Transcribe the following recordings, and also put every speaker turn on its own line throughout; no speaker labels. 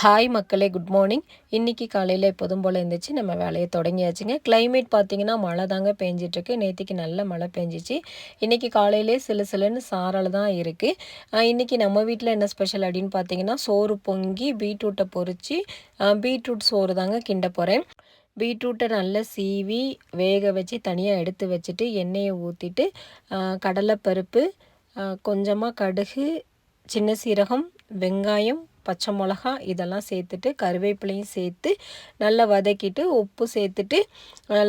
Hi மக்களே good morning இன்றைக்கி காலையில் எப்போதும் போல் இருந்துச்சு நம்ம வேலையை தொடங்கியாச்சுங்க. கிளைமேட் பார்த்திங்கன்னா மழை தாங்க பேஞ்சிட்ருக்கு நேற்றுக்கு நல்ல மழை பெஞ்சிச்சு. இன்றைக்கி காலையிலே சிலு சிலுன்னு சாரல் தான் இருக்குது இன்றைக்கி நம்ம வீட்டில் என்ன ஸ்பெஷல் அப்படின்னு பார்த்தீங்கன்னா சோறு பொங்கி பீட்ரூட்டை பொறிச்சு பீட்ரூட் சோறு தாங்க கிண்ட போகிறேன் பீட்ரூட்டை நல்லா சீவி வேக வச்சு தனியாக எடுத்து வச்சுட்டு எண்ணெயை ஊற்றிட்டு கடலைப்பருப்பு கொஞ்சமாக கடுகு சின்ன சீரகம் வெங்காயம் பச்சை மிளகா இதெல்லாம் சேர்த்துட்டு கருவேப்பிலையும் சேர்த்து நல்லா வதக்கிட்டு உப்பு சேர்த்துட்டு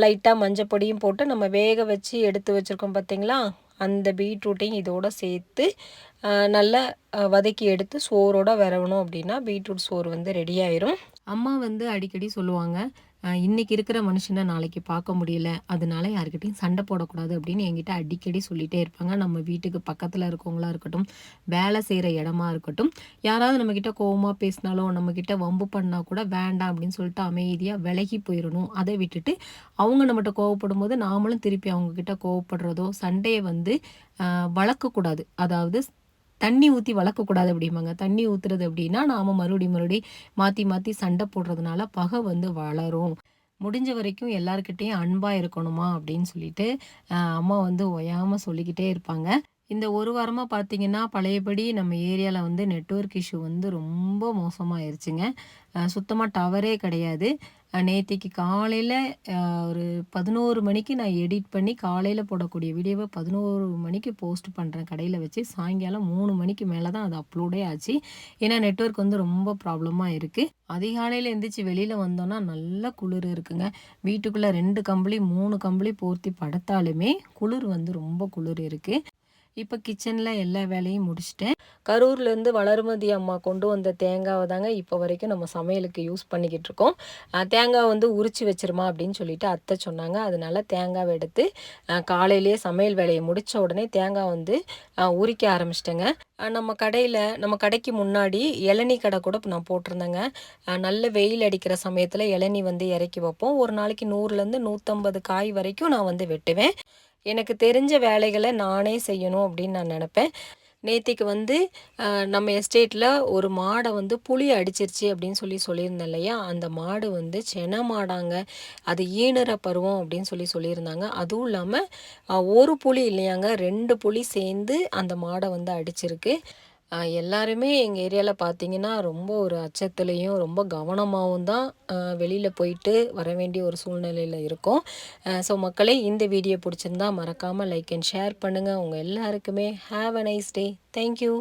லைட்டாக மஞ்சள் பொடியும் போட்டு நம்ம வேக வச்சு எடுத்து வச்சுருக்கோம் பார்த்திங்களா அந்த பீட்ரூட்டையும் இதோடு சேர்த்து நல்லா வதக்கி எடுத்து சோறோடு வரவணும் அப்படின்னா பீட்ரூட் சோறு வந்து ரெடி ஆயிரும். அம்மா வந்து அடிக்கடி சொல்லுவாங்க இன்றைக்கி இருக்கிற மனுஷனை நாளைக்கு பார்க்க முடியல. அதனால யாருக்கிட்டையும் சண்டை போடக்கூடாது அப்படின்னு என்கிட்ட அடிக்கடி சொல்லிகிட்டே இருப்பாங்க. நம்ம வீட்டுக்கு பக்கத்தில் இருக்கவங்களா இருக்கட்டும் வேலை செய்கிற இடமா இருக்கட்டும் யாராவது நம்மக்கிட்ட கோவமாக பேசினாலும் நம்மக்கிட்ட வம்பு பண்ணால் கூட வேண்டாம் அப்படின்னு சொல்லிட்டு அமைதியாக விலகி போயிடணும். அதை விட்டுட்டு அவங்க நம்மகிட்ட கோவப்படும் போது நாமளும் திருப்பி அவங்கக்கிட்ட கோவப்படுறதோ சண்டையை வந்து வளர்க்கக்கூடாது. அதாவது தண்ணி ஊற்றி வளர்க்கக்கூடாது அப்படிம்பாங்க. தண்ணி ஊற்றுறது அப்படின்னா நாம் மறுபடி மறுபடி மாற்றி மாற்றி சண்டை போடுறதுனால பகை வந்து வளரும். முடிஞ்ச வரைக்கும் எல்லாருக்கிட்டேயும் அன்பாக இருக்கணுமா அப்படின்னு சொல்லிட்டு அம்மா வந்து ஒயாமல் சொல்லிக்கிட்டே இருப்பாங்க. இந்த ஒரு வாரமாக பார்த்தீங்கன்னா பழையபடி நம்ம ஏரியாவில் வந்து நெட்ஒர்க் இஷ்யூ வந்து ரொம்ப மோசமாகிருச்சுங்க சுத்தமாக டவரே கிடையாது. நேற்றுக்கு காலையில் ஒரு பதினோரு மணிக்கு நான் எடிட் பண்ணி காலையில் போடக்கூடிய வீடியோவை பதினோரு மணிக்கு போஸ்ட் பண்ணுறேன் கடையில் வச்சு சாயங்காலம் மூணு மணிக்கு மேலே தான் அது அப்லோடே ஆச்சு. ஏன்னா நெட்ஒர்க் வந்து ரொம்ப ப்ராப்ளமாக இருக்குது அதிகாலையில் எழுந்திரிச்சு வெளியில் வந்தோன்னா நல்ல குளிர் இருக்குங்க. வீட்டுக்குள்ளே ரெண்டு கம்பளி மூணு கம்பளி போர்த்தி படுத்தாலுமே குளிர் வந்து ரொம்ப குளிர் இருக்குது இப்போ கிச்சனில் எல்லா வேலையும் முடிச்சிட்டேன். கரூர்லேருந்து வளர்மதி அம்மா கொண்டு வந்த தேங்காவை தாங்க இப்போ வரைக்கும் நம்ம சமையலுக்கு யூஸ் பண்ணிக்கிட்டு இருக்கோம். தேங்காய் வந்து உரிச்சு வச்சிருமா அப்படின்னு சொல்லிட்டு அத்தை சொன்னாங்க. அதனால தேங்காவை எடுத்து காலையிலேயே சமையல் வேலையை முடித்த உடனே தேங்காய் வந்து உரிக்க ஆரம்பிச்சிட்டேங்க. நம்ம கடையில் நம்ம கடைக்கு முன்னாடி இளநீ கடை கூட நான் போட்டிருந்தேங்க. நல்ல வெயில் அடிக்கிற சமயத்தில் இளநீ வந்து இறக்கி வைப்போம். ஒரு நாளைக்கு நூறுலேருந்து நூற்றம்பது காய் வரைக்கும் நான் வந்து வெட்டுவேன். எனக்கு தெரிஞ்ச வேலைகளை நானே செய்யணும் அப்படின்னு நான் நினப்பேன். நேத்திக்கு வந்து நம்ம எஸ்டேட்டில் ஒரு மாடை வந்து புளி அடிச்சிருச்சு அப்படின்னு சொல்லி சொல்லியிருந்தேன் இல்லையா? அந்த மாடு வந்து சென மாடாங்க. அது ஈனர பருவம் அப்படின்னு சொல்லி சொல்லியிருந்தாங்க. அதுவும் இல்லாமல் ஒரு புளி இல்லையாங்க. ரெண்டு புளி சேர்ந்து அந்த மாடை வந்து அடிச்சிருக்கு. எல்லாருமே எங்கள் ஏரியாவில் பார்த்தீங்கன்னா ரொம்ப ஒரு அச்சத்துலேயும் ரொம்ப கவனமாகவும் தான் வெளியில் போயிட்டு வர வேண்டிய ஒரு சூழ்நிலையில் இருக்கும். ஸோ மக்களே இந்த வீடியோ பிடிச்சிருந்தா மறக்காமல் லைக் அண்ட் ஷேர் பண்ணுங்கள் உங்கள் எல்லாருக்குமே have a nice day thank you